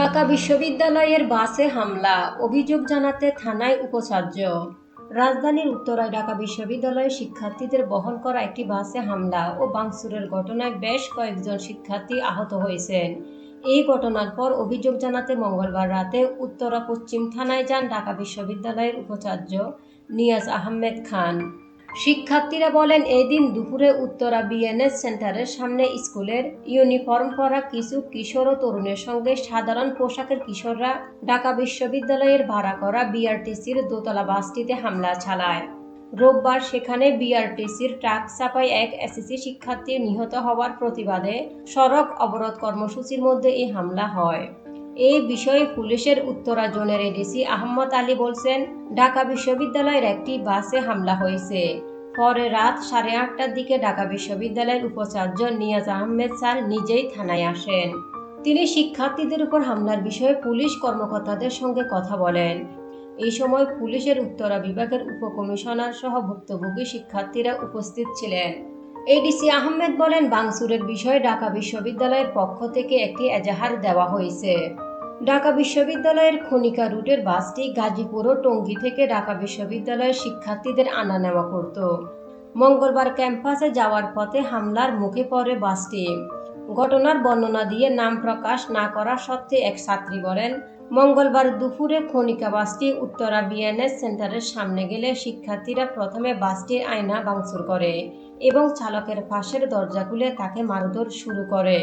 ঢাকা বিশ্ববিদ্যালয়ের বাসে হামলা, অভিযোগ জানাতে থানায় উপাচার্য। রাজধানীর উত্তরায় ঢাকা বিশ্ববিদ্যালয়ের শিক্ষার্থীদের বহন করা একটি বাসে হামলা ও বাংসুরের ঘটনায় বেশ কয়েকজন শিক্ষার্থী আহত হয়েছেন। এই ঘটনার পর অভিযোগ জানাতে মঙ্গলবার রাতে উত্তরা পশ্চিম থানায় যান ঢাকা বিশ্ববিদ্যালয়ের উপাচার্য নিয়াজ আহমেদ খান। শিক্ষার্থীরা বলেন, এদিন দুপুরে উত্তরা বিএনএস সেন্টারের সামনে স্কুলের ইউনিফর্ম পরা কিছু কিশোর ও তরুণের সঙ্গে সাধারণ পোশাকের কিশোররা ঢাকা বিশ্ববিদ্যালয়ের ভাড়া করা বিআরটিসির দোতলা বাসটিতে হামলা চালায়। রোববার সেখানে বিআরটিসির ট্রাক চাপায় এক এসএসসি শিক্ষার্থী নিহত হওয়ার প্রতিবাদে সড়ক অবরোধ কর্মসূচির মধ্যে এই হামলা হয়। এই বিষয়ে পুলিশের উত্তরা জোনের এডিসি আহমদ আলী বলছেন, ঢাকা বিশ্ববিদ্যালয়ের একটি বাসে হামলা হয়েছে। পরে রাত সাড়ে আটটার দিকে ঢাকা বিশ্ববিদ্যালয়ের উপাচার্য নিয়াজ আহমেদ স্যার নিজেই থানায় আসেন। তিনি শিক্ষার্থীদের উপর হামলার বিষয়ে পুলিশ কর্মকর্তাদের সঙ্গে কথা বলেন। এই সময় পুলিশের উত্তরা বিভাগের উপকমিশনার সহ ভুক্তভোগী শিক্ষার্থীরা উপস্থিত ছিলেন। এডিসি আহমেদ বলেন, বাংসুরের বিষয়ে ঢাকা বিশ্ববিদ্যালয়ের পক্ষ থেকে একটি এজাহার দেওয়া হয়েছে। ঢাকা বিশ্ববিদ্যালয়ের খনিকা রুটের বাসটি গাজীপুর ও টঙ্গী থেকে ঢাকা বিশ্ববিদ্যালয়ের শিক্ষার্থীদের আনা নেওয়া করত। মঙ্গলবার ক্যাম্পাসে যাওয়ার পথে হামলার মুখে পড়ে বাসটি। ঘটনার বর্ণনা দিয়ে নাম প্রকাশ না করা সত্ত্বে এক ছাত্রী বলেন, মঙ্গলবার দুপুরে খনিকা বাসটি উত্তরা বিএনএস সেন্টারের সামনে গেলে শিক্ষার্থীরা প্রথমে বাসটির আয়না ভাঙচুর করে এবং চালকের পাশের দরজা খুলে তাকে মারধর শুরু করে।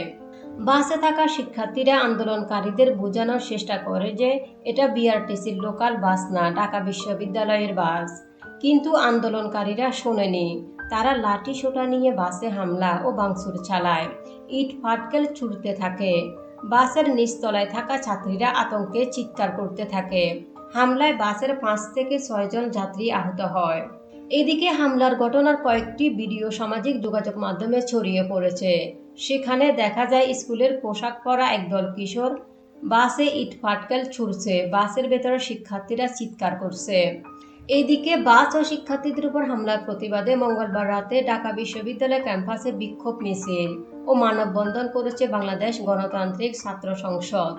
বাসে থাকা শিক্ষার্থীরা আন্দোলনকারীদের বোঝানোর চেষ্টা করে যে এটা বিআরটিসির লোকাল বাস না, ঢাকা বিশ্ববিদ্যালয়ের বাস কিন্তু আন্দোলনকারীরা শোনেনি। তারা লাঠি সোটা নিয়ে বাসে হামলা ও ভাঙচুর চালায়। ইট ফাটকেল ছুটতে থাকে। বাসের নিচতলায় থাকা ছাত্রীরা আতঙ্কে চিৎকার করতে থাকে। হামলায় বাসের পাঁচ থেকে ছয়জন যাত্রী আহত হয়। এদিকে হামলার ঘটনার কয়েকটি ভিডিও সামাজিক যোগাযোগ মাধ্যমে ছড়িয়ে পড়েছে। সেখানে দেখা যায় স্কুলের পোশাক পরা একদল কিশোর। বাসে ইট ফাটকেল ছুড়ছে। বাসের ভেতরে শিক্ষার্থীরা চিৎকার করছে। এইদিকে বাস ও শিক্ষার্থীদের উপর হামলার প্রতিবাদে মঙ্গলবার রাতে ঢাকা বিশ্ববিদ্যালয় ক্যাম্পাসে বিক্ষোভ মিছিল ও মানববন্ধন করেছে বাংলাদেশ গণতান্ত্রিক ছাত্র সংসদ।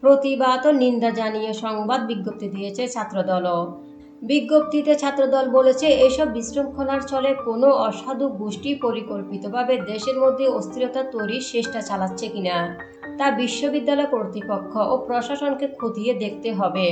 প্রতিবাদ ও নিন্দা জানিয়ে সংবাদ বিজ্ঞপ্তি দিয়েছে ছাত্রদলও। বিজ্ঞপ্তিতে ছাত্রদল বলেছে, এসব বিশৃঙ্খলার চলে কোনো অসাধু গোষ্ঠী পরিকল্পিতভাবে দেশের মধ্যে অস্থিরতা তৈরির চেষ্টা চালাচ্ছে কিনা, তা বিশ্ববিদ্যালয় কর্তৃপক্ষ ও প্রশাসনকে খতিয়ে দেখতে হবে।